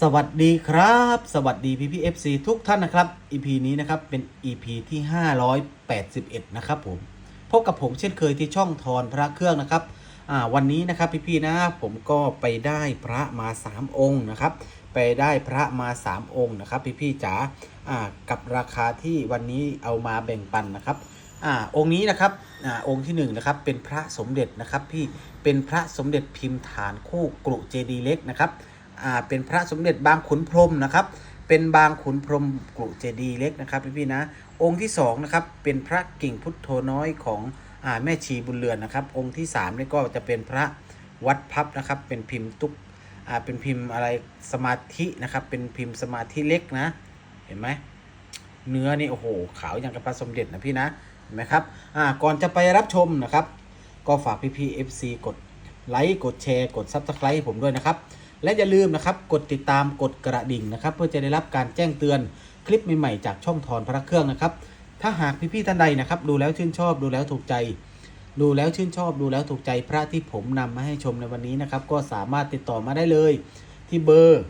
สวัสดีครับ สวัสดีพี่พี่เอฟซีทุกท่านนะครับ EP นี้นะครับเป็น EP ที่ 581 นะครับผมพบกับผมเช่นเคยที่ช่องทอนพระเครื่องนะครับอ่าวันนี้นะครับพี่พี่นะผมก็ไปได้พระมา 3 องค์นะครับ ไปได้พระมา 3 องค์นะครับ พี่พี่จ๋าอ่ากับราคาที่วันนี้เอามาแบ่งปันนะครับอ่าองค์นี้นะครับอ่าองค์ที่หนึ่งนะครับเป็นพระสมเด็จนะครับพี่เป็นพระสมเด็จพิมพ์ฐานคู่กรุเจดีเล็กนะครับ อ่าเป็นพระสมเด็จบางขุนพรมนะครับ เป็นบางขุนพรมกรุเจดีเล็กนะครับพี่ๆนะ องค์ที่สองนะครับเป็นพระกิ่งพุทโธน้อยของอ่าแม่ชีบุญเรือนนะครับ องค์ที่สามนี่ก็จะเป็นพระวัดพับนะครับ เป็นพิมพ์ตุกอ่าเป็นพิมพ์อะไรสมาธินะครับ เป็นพิมพ์สมาธิเล็กนะ เห็นไหมเนื้อนี่โอ้โหขาวอย่างกับพระสมเด็จนะพี่นะเห็นไหมครับอ่าก่อนจะไปรับชมนะครับ ก็ฝากพี่พี่ FC กดไลค์กดแชร์กด Subscribe ให้ผมด้วยนะครับ และอย่าลืมนะครับกดติดตามกดกระดิ่งนะครับ เพื่อจะได้รับการแจ้งเตือนคลิปใหม่ๆจากช่องทอนพระเครื่องนะครับ ถ้าหากพี่ๆท่านใดนะครับ ดูแล้วชื่นชอบดูแล้วถูกใจ ดูแล้วชื่นชอบดูแล้วถูกใจพระที่ผมนำมาให้ชมในวันนี้นะครับ ก็สามารถติดต่อมาได้เลย ที่เบอร์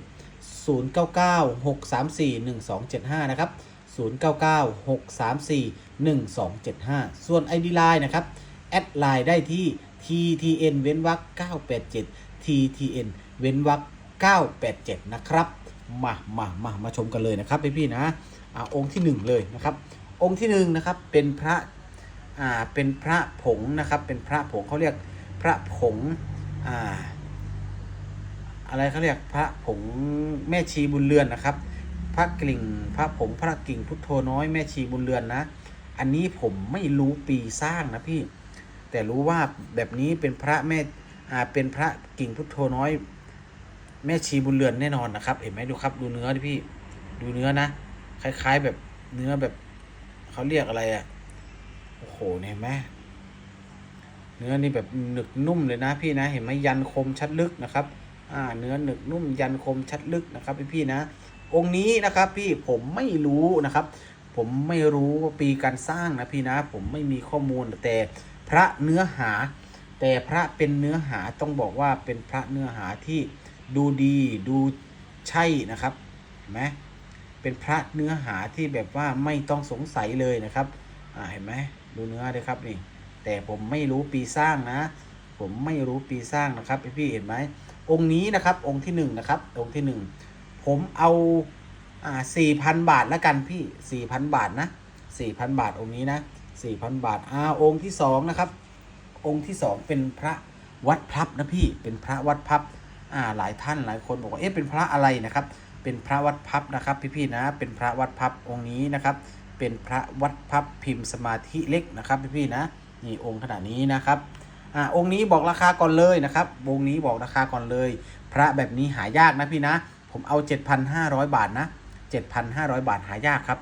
0996341275 นะครับ 0996341275 ส่วน ID Line นะครับแอดไลน์ได้ที่ ttn เว้นวรรค987 ttn เว้นวรรค987 นะครับ มามามามาชมกันเลยนะครับพี่พี่นะอ่าองค์ที่หนึ่งเลยนะครับ องค์ที่หนึ่งนะครับเป็นพระอ่าเป็นพระผงนะครับ เป็นพระผงเขาเรียกพระผงอ่าอะไรเขาเรียกพระผงแม่ชีบุญเรือนนะครับ พระกิ่งพระผงพระกิ่งพุทโธน้อยแม่ชีบุญเรือนนะ อันนี้ผมไม่รู้ปีสร้างนะพี่ แต่รู้ว่าแบบนี้เป็นพระแม่อ่าเป็นพระกิ่งพุทโธน้อย แม่ชีบุญเรือนแน่นอนนะครับ เห็นไหมดูครับ ดูเนื้อดิพี่ ดูเนื้อนะ คล้าย ๆแบบเนื้อแบบเขาเรียกอะไรอะ่ะ โอ้โหเห็นไหมเนื้อนี่แบบหนึกนุ่มเลยนะพี่นะ เห็นไหมยันคมชัดลึกนะครับ อ่า เนื้อหนึกนุ่มยันคมชัดลึกนะครับพี่พี่นะ องค์นี้นะครับพี่ผมไม่รู้นะครับ ผมไม่รู้ว่าปีการสร้างนะพี่นะ ผมไม่มีข้อมูลแต่พระเนื้อหา แต่พระเป็นเนื้อหาต้องบอกว่าเป็นพระเนื้อหาที่ ดูดีดูใช่นะครับเห็นไหมเป็นพระเนื้อหาที่แบบว่าไม่ต้องสงสัยเลยนะครับอ่าเห็นไหมดูเนื้อเลยครับนี่ แต่ผมไม่รู้ปีสร้างนะ ผมไม่รู้ปีสร้างนะครับพี่พี่เห็นไหมองค์นี้นะครับองค์ที่หนึ่งนะครับ องค์ที่หนึ่งผมเอาอ่าสี่พันบาทแล้วกันพี่สี่พันบาทนะสี่พันบาทองค์นี้นะสี่พันบาทอ่าองค์ที่สองนะครับ องค์ที่สองเป็นพระวัดพลับนะพี่เป็นพระวัดพลับ อ่าหลายท่านหลายคนบอกว่าเอ๊ะเป็นพระอะไรนะครับ เป็นพระวัดพับนะครับพี่ๆนะ เป็นพระวัดพับองค์นี้นะครับ เป็นพระวัดพับพิมพ์สมาธิเล็กนะครับพี่ๆนะนี่องค์ขนาดนี้นะครับอ่าองค์นี้บอกราคาก่อนเลยนะครับองค์นี้บอกราคาก่อนเลย พระแบบนี้หายากนะพี่นะ ผมเอา 7,500 บาทนะ 7,500 บาทหายากครับ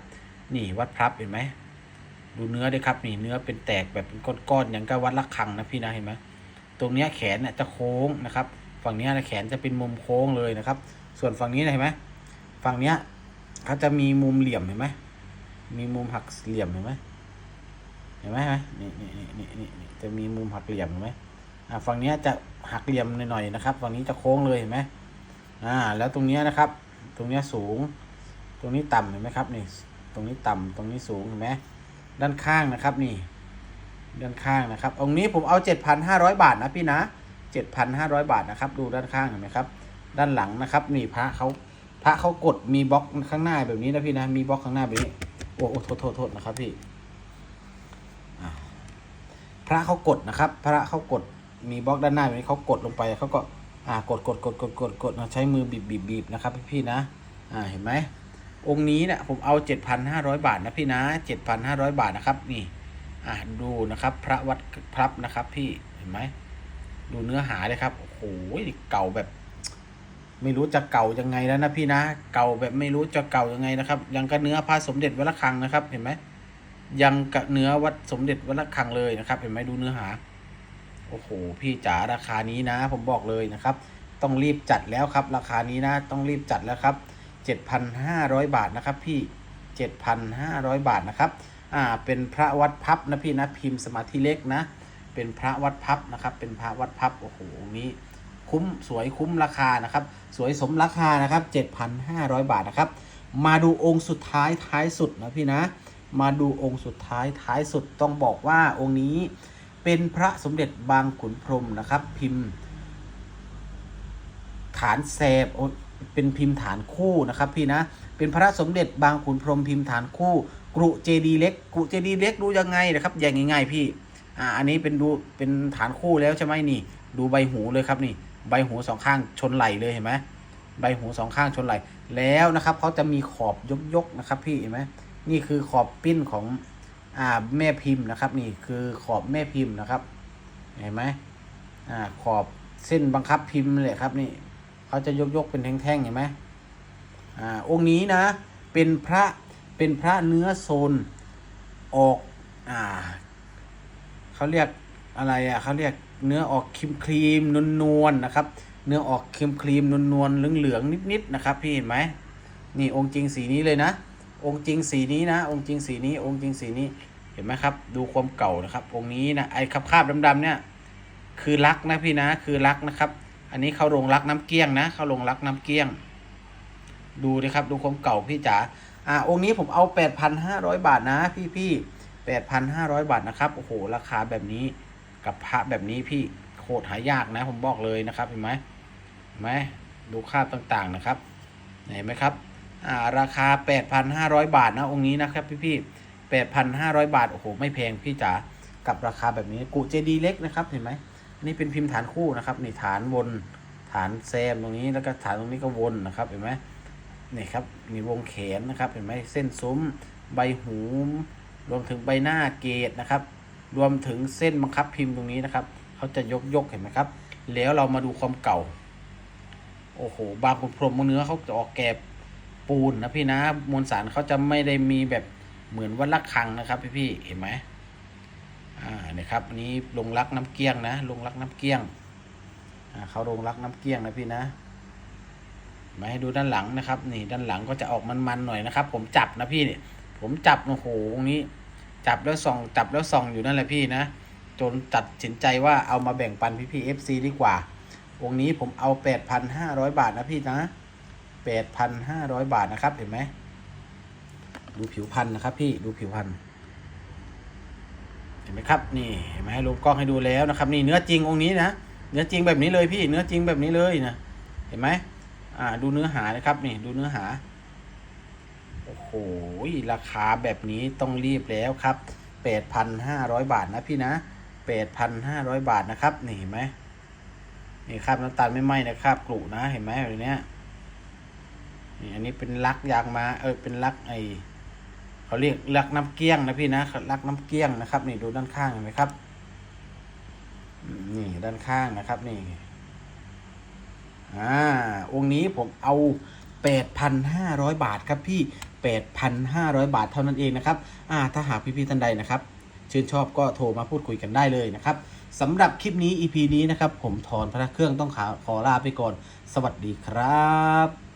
นี่วัดพับเห็นไหมดูเนื้อด้วยครับนี่เนื้อเป็นแตกแบบเป็นก้อนๆอย่างกับวัดละคังนะพี่นะเห็นไหมตรงเนี้ยแขนเนี่ยจะโค้งนะครับ ฝั่งนี้นะแขนจะเป็นมุมโค้งเลยนะครับ ส่วนฝั่งนี้นะเห็นไหมฝั่งเนี้ยเขาจะมีมุมเหลี่ยมเห็นไหมมีมุมหักเหลี่ยมเห็นไหมเห็นไหมนไหมนี่นี่นี่นี่นี่จะมีมุมหักเหลี่ยมเห็นไหมอ่าฝั่งนี้จะหักเหลี่ยมหน่อยๆนะครับ ฝั่งนี้จะโค้งเลยเห็นไหมอ่า แล้วตรงนี้นะครับ ตรงนี้สูง ตรงนี้ต่ำเห็นไหมครับ นี่ ตรงนี้ต่ำตรงนี้สูงเห็นไหมด้านข้างนะครับ นี่ ด้านข้างนะครับองนี้ผมเอา7,500บาทนะพี่นะ 7,500 บาทนะครับ ดูด้านข้างเห็นไหมครับ ด้านหลังนะครับนี่พระเขาพระเขากดมีบล็อกข้างหน้าแบบนี้นะพี่นะมีบล็อกข้างหน้าแบบนี้โอ้โอ้โทษโทษโทษนะครับพี่พระเขากดนะครับ พระเขากดมีบล็อกด้านหน้าแบบนี้เขากดลงไปเขาก็อ่ากดกดกดกดกดกดใช้มือบีบบีบบีบนะครับพี่ๆนะอ่าเห็นไหมองค์นี้เนี่ยผมเอา 7,500 บาทนะพี่นะ 7,500 บาทนะครับนี่อ่าดูนะครับ พระวัดพรับนะครับพี่เห็นไหม ดูเนื้อหาเลยครับ โอ้โหเก่าแบบ ไม่รู้จะเก่ายังไงแล้วนะพี่นะ เก่าแบบไม่รู้จะเก่ายังไงนะครับ ยังกับเนื้อพระสมเด็จวัดระฆังนะครับ เห็นไหม ยังกับเนื้อวัดสมเด็จวัดระฆังเลยนะครับ เห็นไหมดูเนื้อหา โอ้โห พี่จ๋าราคานี้นะ ผมบอกเลยนะครับ ต้องรีบจัดแล้วครับ ราคานี้นะ ต้องรีบจัดแล้วครับ7,500บาทนะครับ พี่7,500บาทนะครับ อ่า เป็นพระวัดพับนะพี่นะ พิมพ์สมาธิเล็กนะ เป็นพระวัดพับนะครับ เป็นพระวัดพับโอ้โหนี้คุ้มสวยคุ้มราคานะครับ สวยสมราคานะครับ 7,500 บาทนะครับ มาดูองค์สุดท้ายท้ายสุดนะพี่นะ มาดูองค์สุดท้ายท้ายสุดต้องบอกว่าองค์นี้เป็นพระสมเด็จบางขุนพรหมนะครับ พิมพ์ ฐานแสบเป็นพิมพ์ฐานคู่นะครับพี่นะ เป็นพระสมเด็จบางขุนพรหมพิมพ์ฐานคู่ กรุเจดีเล็ก กรุเจดีเล็กดูยังไงนะครับอย่างง่ายๆพี่ อ่าอันนี้เป็นดูเป็นฐานคู่แล้วใช่ไหมนี่ ดูใบหูเลยครับนี่ ใบหูสองข้างชนไหลเลยเห็นไหมใบหูสองข้างชนไหลแล้วนะครับเขาจะมีขอบยกๆนะครับ พี่เห็นไหมนี่คือขอบปิ้นของอ่าแม่พิมพ์นะครับ นี่คือขอบแม่พิมพ์นะครับ เห็นไหมอ่าขอบเส้นบังคับพิมพ์เลยครับนี่เขาจะยกๆเป็นแท่งๆเห็นไหมอ่าองค์นี้นะ เป็นพระเป็นพระเนื้อโซนออกอ่า เขาเรียกอะไรอะเขาเรียกเนื้อออกครีมครีมนวลนวลๆนะครับ เนื้อออกครีมครีมนวลนวลเหลืองเหลืองนิดๆนะครับพี่เห็นไหมนี่องค์จริงสีนี้เลยนะ องค์จริงสีนี้นะ องค์จริงสีนี้ องค์จริงสีนี้เห็นไหมครับ ดูความเก่านะครับ องค์นี้นะไอ้คราบคาบดำๆเนี่ย คือรักนะพี่นะคือรักนะครับ อันนี้เขาลงรักน้ำเกี้ยงนะเขาลงรักน้ำเกี้ยง ดูนะครับดูความเก่าพี่จ๋าอ่าองค์นี้ผมเอา8,500บาทนะพี่พี่ 8,500 บาทนะครับ โอ้โห ราคาแบบนี้กับพระแบบนี้พี่โคตรหายากนะ ผมบอกเลยนะครับ เห็นไหมเห็นไหมดูค่าต่างๆนะครับ เห็นไหมครับ อ่า ราคา 8,500 บาทนะองค์นี้นะครับพี่พี่8,500 บาท โอ้โห ไม่แพงพี่จ๋า กับราคาแบบนี้ กุเจดีเล็กนะครับ เห็นไหมอันนี่เป็นพิมพ์ฐานคู่นะครับ นี่ฐานวน ฐานแซมตรงนี้ แล้วก็ฐานตรงนี้ก็วนนะครับ เห็นไหมนี่ครับ มีวงแขนนะครับ เห็นไหมเส้นซุ้ม ใบหู รวมถึงใบหน้าเกตนะครับ รวมถึงเส้นบังคับพิมพ์ตรงนี้นะครับเขาจะยกยกเห็นไหมครับ แล้วเรามาดูความเก่า โอ้โห บางขุนพรหมเนื้อเขาจะออกแกบปูนนะพี่นะมวลสารเขาจะไม่ได้มีแบบเหมือนวัดละคังนะครับ พี่พี่เห็นไหมอ่าเนี่ยครับอันนี้ลงรักน้ำเกี้ยงนะ ลงรักน้ำเกี้ยงอ่าเขาลงรักน้ำเกี้ยงนะพี่นะมาให้ดูด้านหลังนะครับ นี่ด้านหลังก็จะออกมันๆหน่อยนะครับ ผมจับนะพี่เนี่ย ผมจับโอ้โหตรงนี้ จับแล้วส่อง จับแล้วส่องอยู่นั่นแหละพี่นะ จนตัดสินใจว่าเอามาแบ่งปันพี่พี่เอฟซีดีกว่าวงนี้ผมเอาแปดพันห้าร้อยบาทนะพี่นะแปดพันห้าร้อยบาทนะครับ เห็นไหม ดูผิวพันธุ์นะครับ พี่ ดูผิวพันธุ์เห็นไหมครับ นี่ เห็นไหมให้ลงกล้องให้ดูแล้วนะครับ นี่เนื้อจริงองค์นี้นะ เนื้อจริงแบบนี้เลยพี่ เนื้อจริงแบบนี้เลยนะ เห็นไหมอ่า ดูเนื้อหานะครับ นี่ ดูเนื้อหา อ้โหราคาแบบนี้ต้องรีบแล้วครับแปดพันห้าร้อยบาทนะพี่นะแปดพันห้าร้อยบาทนะครับ นี่เห็นไหมนี่ครับน้ำตาลไม่ไหม้นะครับกรุนะเห็นไหมแบบเนี้ยนี่อันนี้เป็นลักยางมา เออเป็นลักไอเขาเรียกลักน้ำเกี้ยงนะพี่นะลักน้ำเกี้ยงนะครับ นี่ดูด้านข้างเห็นไหมครับนี่ด้านข้างนะครับ นี่อ่าองค์นี้ผมเอา8,500บาทครับพี่ 8,500 บาทเท่านั้นเองนะครับอ่าถ้าหากพี่ๆท่านใดนะครับชื่นชอบก็โทรมาพูดคุยกันได้เลยนะครับสำหรับคลิปนี้ EP นี้นะครับ ผมถอนพระเครื่องต้องขาขอลาไปก่อน สวัสดีครับ